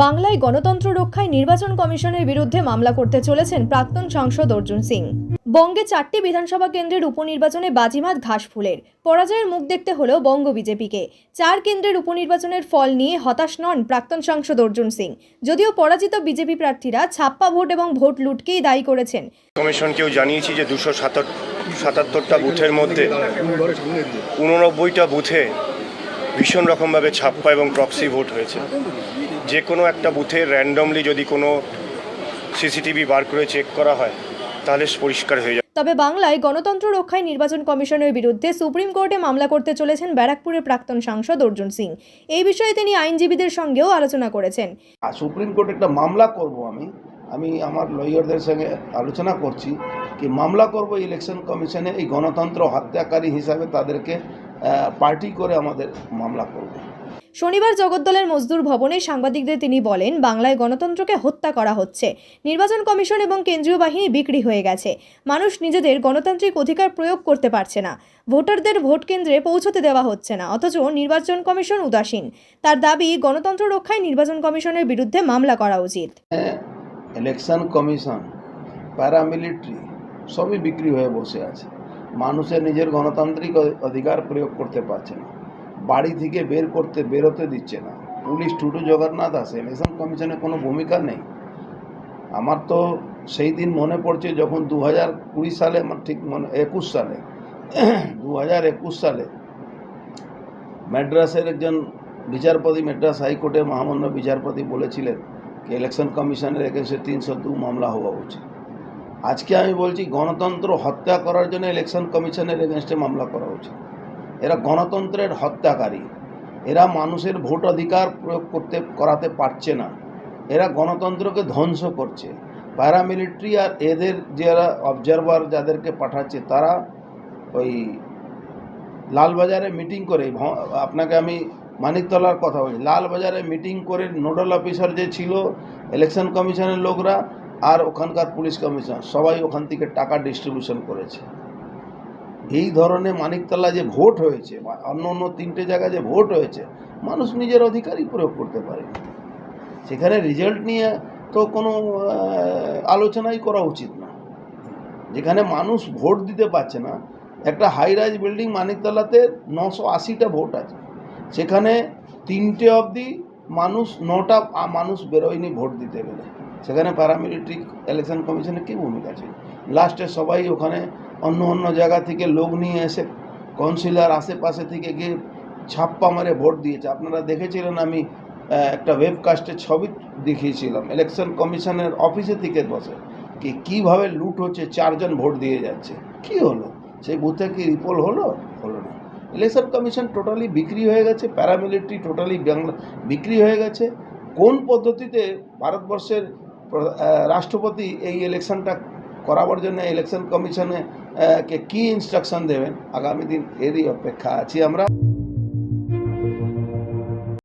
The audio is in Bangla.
বাংলায় গণতন্ত্র রক্ষায় নির্বাচন কমিশনের বিরুদ্ধে মামলা করতে চলেছেন প্রাক্তন সাংসদ অর্জুন সিং। বঙ্গে চারটি বিধানসভা কেন্দ্রের উপনির্বাচনে বাজিমাত ঘাসফুলের পরাজয়ের মুখ দেখতে হলেও বঙ্গ বিজেপিকে। চার কেন্দ্রের উপনির্বাচনের ফল নিয়ে হতাশ নন প্রাক্তন সাংসদ অর্জুন সিং। যদিও পরাজিত বিজেপি প্রার্থীরা ছাপ্পা ভোট এবং ভোট লুটকেই দায়ী করেছেন। কমিশনকেও জানিয়েছি যে দুশো সাতাত্তরটা বুথের মধ্যে উননব্বইটা বুথে ভীষণ রকমভাবে ছাপ্পা এবং প্রক্সি ভোট হয়েছে। যে কোনো একটা বুথে র্যান্ডমলি যদি কোনো সিসিটিভি বার করে চেক করা হয় তাহলে পরিষ্কার হয়ে যাবে। তবে বাংলায় গণতন্ত্র রক্ষায় নির্বাচন কমিশনের বিরুদ্ধে সুপ্রিম কোর্টে মামলা করতে চলেছেন ব্যারাকপুরের প্রাক্তন সাংসদ অর্জুন সিং। এই বিষয়ে তিনি আইনজীবীদের সঙ্গেও আলোচনা করেছেন। আর সুপ্রিম কোর্টে একটা মামলা করব আমি। আমি আমার লয়ারদের সঙ্গে আলোচনা করছি। কি মামলা করব ইলেকশন কমিশনে এই গণতন্ত্র হত্যাকারী হিসাবে তাদেরকে পার্টি করে আমাদের মামলা করব। শনিবার জগদ্দলের মজদুর ভবনে সাংবাদিকদের তিনি বলেন বাংলায় গণতন্ত্রকে হত্যা করা হচ্ছে। নির্বাচন কমিশন এবং কেন্দ্রীয় বাহিনী বিক্রি হয়ে গেছে। মানুষ নিজেদের গণতান্ত্রিক অধিকার প্রয়োগ করতে পারছে না। ভোটারদের ভোট কেন্দ্রে পৌঁছতে দেওয়া হচ্ছে না অথচ নির্বাচন কমিশন উদাসীন। তার দাবি গণতন্ত্র রক্ষায় নির্বাচন কমিশনের বিরুদ্ধে মামলা করা উচিত। ইলেকশন কমিশন প্যারামিলিটারি সবই বিক্রি হয়ে বসে আছে। মানুষের নিজের গণতান্ত্রিক অধিকার প্রয়োগ করতে পারছে না। বাড়ি থেকে বের করতে, বেরোতে দিচ্ছে না। পুলিশ টুটু জগন্নাথ আছে, ইলেকশন কমিশনের কোনো ভূমিকা নেই। আমার তো সেই দিন মনে পড়ছে যখন দু হাজার কুড়ি সালে, আমার ঠিক মনে, একুশ সালে দু হাজার একুশ সালে ম্যাড্রাসের একজন বিচারপতি ম্যাড্রাস হাইকোর্টে মহামান্য বিচারপতি বলেছিলেন কি ইলেকশন কমিশনের এগেন্সে তিনশো দু মামলা হওয়া উচিত। আজকে আমি বলছি গণতন্ত্র হত্যা করার জন্য ইলেকশন কমিশনের এগেনস্টে মামলা করা উচিত। এরা গণতন্ত্রের হত্যাকারী। এরা মানুষের ভোট অধিকার প্রয়োগ করতে, করাতে পারছে না। এরা গণতন্ত্রকে ধ্বংস করছে। প্যারামিলিটারি আর এদের যারা অবজারভার যাদেরকে পাঠাচ্ছে, তারা ওই লালবাজারে মিটিং করে আপনাকে আমি মানিকতলার কথা বলছি, লালবাজারে মিটিং করে নোডাল অফিসার যে ছিল ইলেকশন কমিশনের লোকরা আর ওখানকার পুলিশ কমিশনার সবাই ওখান থেকে টাকা ডিস্ট্রিবিউশন করেছে। এই ধরনের মানিকতলা যে ভোট হয়েছে, বা অন্য অন্য তিনটে জায়গায় যে ভোট হয়েছে, মানুষ নিজের অধিকারই প্রয়োগ করতে পারে। সেখানে রেজাল্ট নিয়ে তো কোনো আলোচনাই করা উচিত না। যেখানে মানুষ ভোট দিতে পারছে না, একটা হাই রাইজ বিল্ডিং মানিকতলাতে নশো আশিটা ভোট আছে। সেখানে তিনটে অবধি মানুষ, নটা মানুষ বেরোয়নি ভোট দিতে গেলে। সেখানে প্যারামিলিটারি ইলেকশন কমিশনের কী ভূমিকা ছিল লাস্টে সবাই ওখানে অন্য অন্য জায়গা থেকে লোক নিয়ে এসে কাউন্সিলর আশেপাশে থেকে গিয়ে ছাপ্পা মারে ভোট দিয়েছে। আপনারা দেখেছিলেন আমি একটা ওয়েবকাস্টের ছবি দেখিয়েছিলাম। ইলেকশন কমিশনের অফিসে থেকে বসে কি কীভাবে লুট হচ্ছে, চারজন ভোট দিয়ে যাচ্ছে। কি হলো? সেই বুথে কি রিপোল হলো? হলো না। ইলেকশন কমিশন টোটালি বিক্রি হয়ে গেছে প্যারামিলিটারি টোটালি বিক্রি হয়ে গেছে। কোন পদ্ধতিতে ভারতবর্ষের রাষ্ট্রপতি এই ইলেকশনটা করাবার জন্য ইলেকশন কমিশনে কি কে ইনস্ট্রাকশন দেবেন? আগামী দিন এরই অপেক্ষা আছি আমরা।